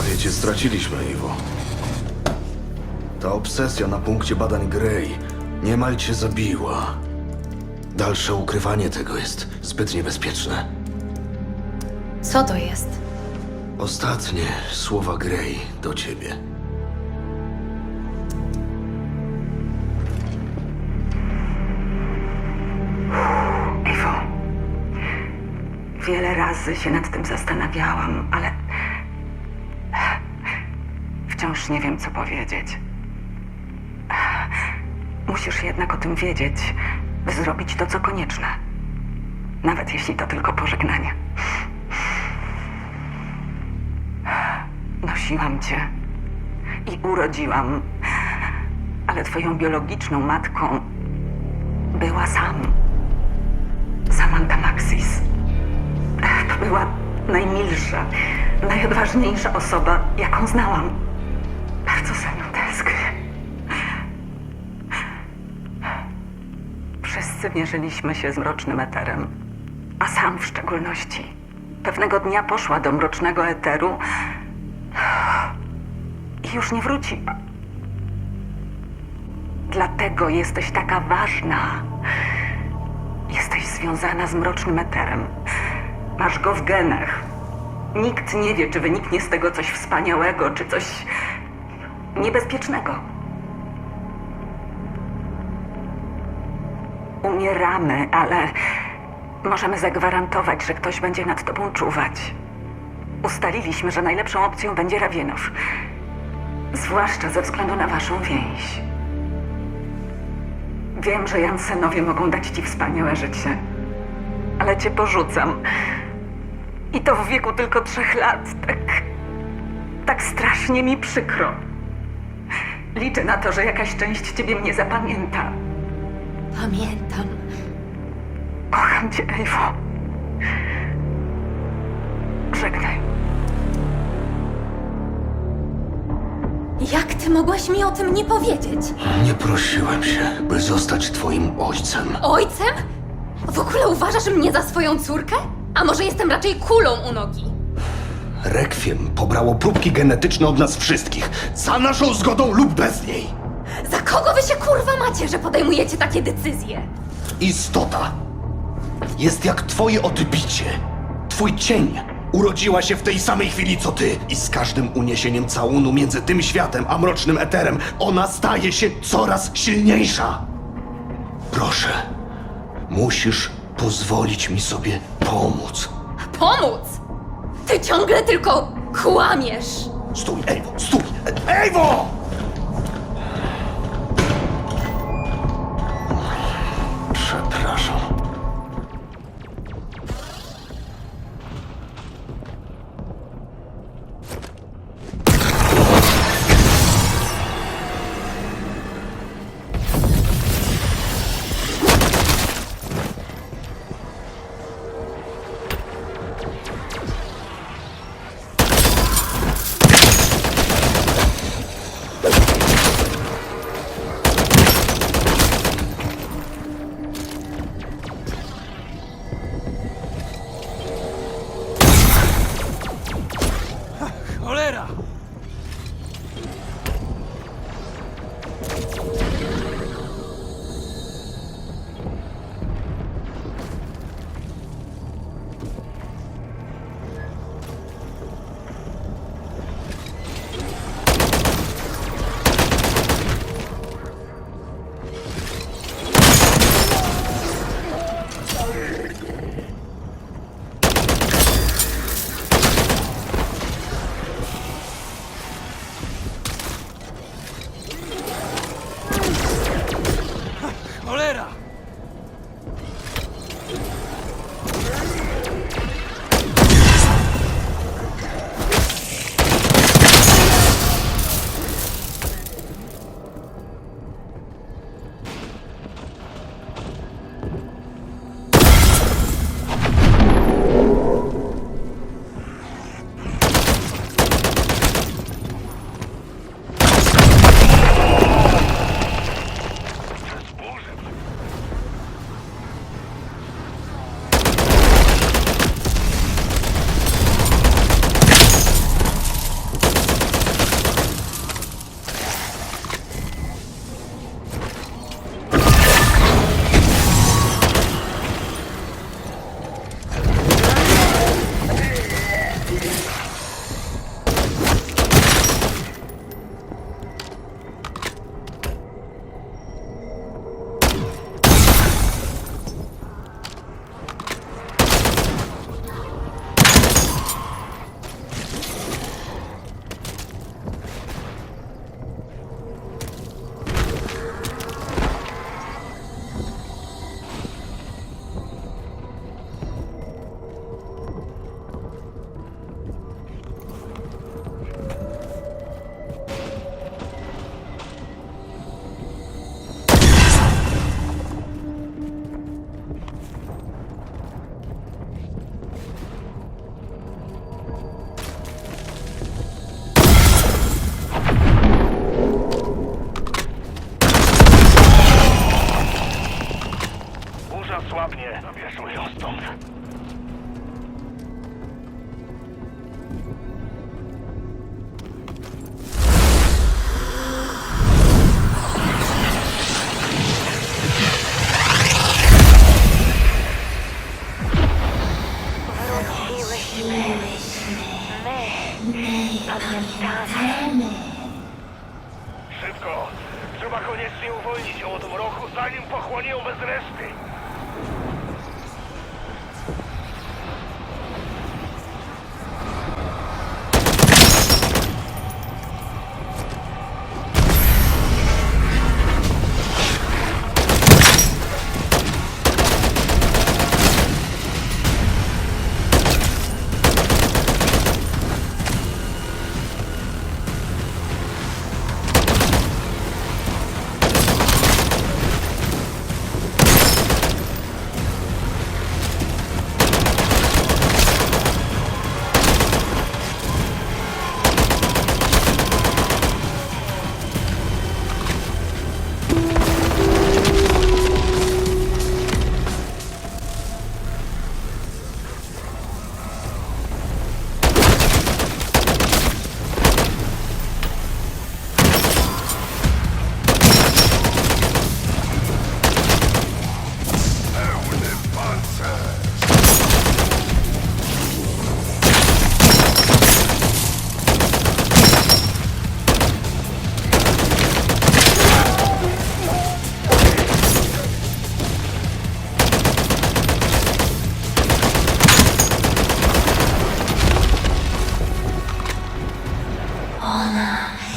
Prawie cię straciliśmy, Iwo. Ta obsesja na punkcie badań Grey niemal cię zabiła. Dalsze ukrywanie tego jest zbyt niebezpieczne. Co to jest? Ostatnie słowa Grey do ciebie. Ewo, wiele razy się nad tym zastanawiałam, ale wciąż nie wiem, co powiedzieć. Musisz jednak o tym wiedzieć, by zrobić to, co konieczne. Nawet jeśli to tylko pożegnanie. Nosiłam cię i urodziłam, ale twoją biologiczną matką była sam. Samantha Maxis. To była najmilsza, najodważniejsza osoba, jaką znałam. Bardzo za nią tęsknię. Wszyscy mierzyliśmy się z mrocznym eterem, a sam w szczególności. Pewnego dnia poszła do mrocznego eteru i już nie wróci. Dlatego jesteś taka ważna. Jesteś związana z mrocznym eterem. Masz go w genach. Nikt nie wie, czy wyniknie z tego coś wspaniałego, czy coś niebezpiecznego. Umieramy, ale możemy zagwarantować, że ktoś będzie nad tobą czuwać. Ustaliliśmy, że najlepszą opcją będzie Rawienów. Zwłaszcza ze względu na waszą więź. Wiem, że Jansenowie mogą dać ci wspaniałe życie, ale cię porzucam. I to w wieku tylko trzech lat. Tak. tak strasznie mi przykro. Liczę na to, że jakaś część ciebie mnie zapamięta. Pamiętam. Kocham cię, Ewo. Żegnaj. Jak ty mogłaś mi o tym nie powiedzieć? Nie prosiłem się, by zostać twoim ojcem. Ojcem? W ogóle uważasz mnie za swoją córkę? A może jestem raczej kulą u nogi? Rekwiem pobrało próbki genetyczne od nas wszystkich, za naszą zgodą lub bez niej. Za kogo wy się kurwa macie, że podejmujecie takie decyzje? Istota jest jak twoje odbicie. Twój cień urodziła się w tej samej chwili co ty i z każdym uniesieniem całunu między tym światem a mrocznym eterem ona staje się coraz silniejsza. Proszę, musisz pozwolić mi sobie pomóc. Pomóc! Ty ciągle tylko kłamiesz! Stój, Ewo, stój! Ewo! Нічого доброго, Санім похвалив без решти.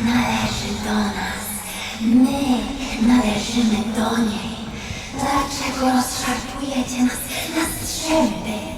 Należy do nas. My należymy do niej. Dlaczego rozszarpujecie nas na strzępy?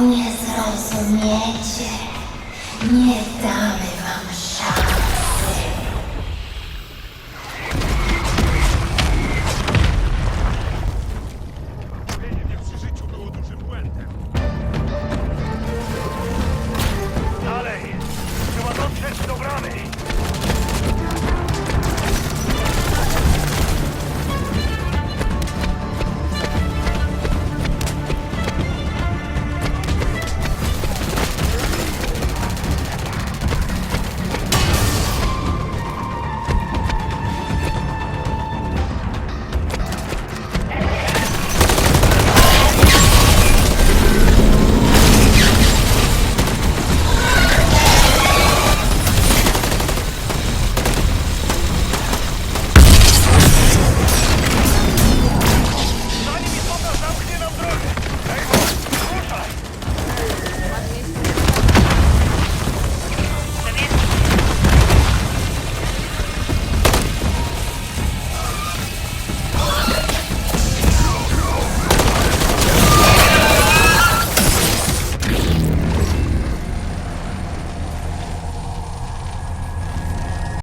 nie zrozumiecie, nie damy wam szansy. Myślenie przy życiu było dużym błędem. Dalej! Trzeba dotrzeć do bramy!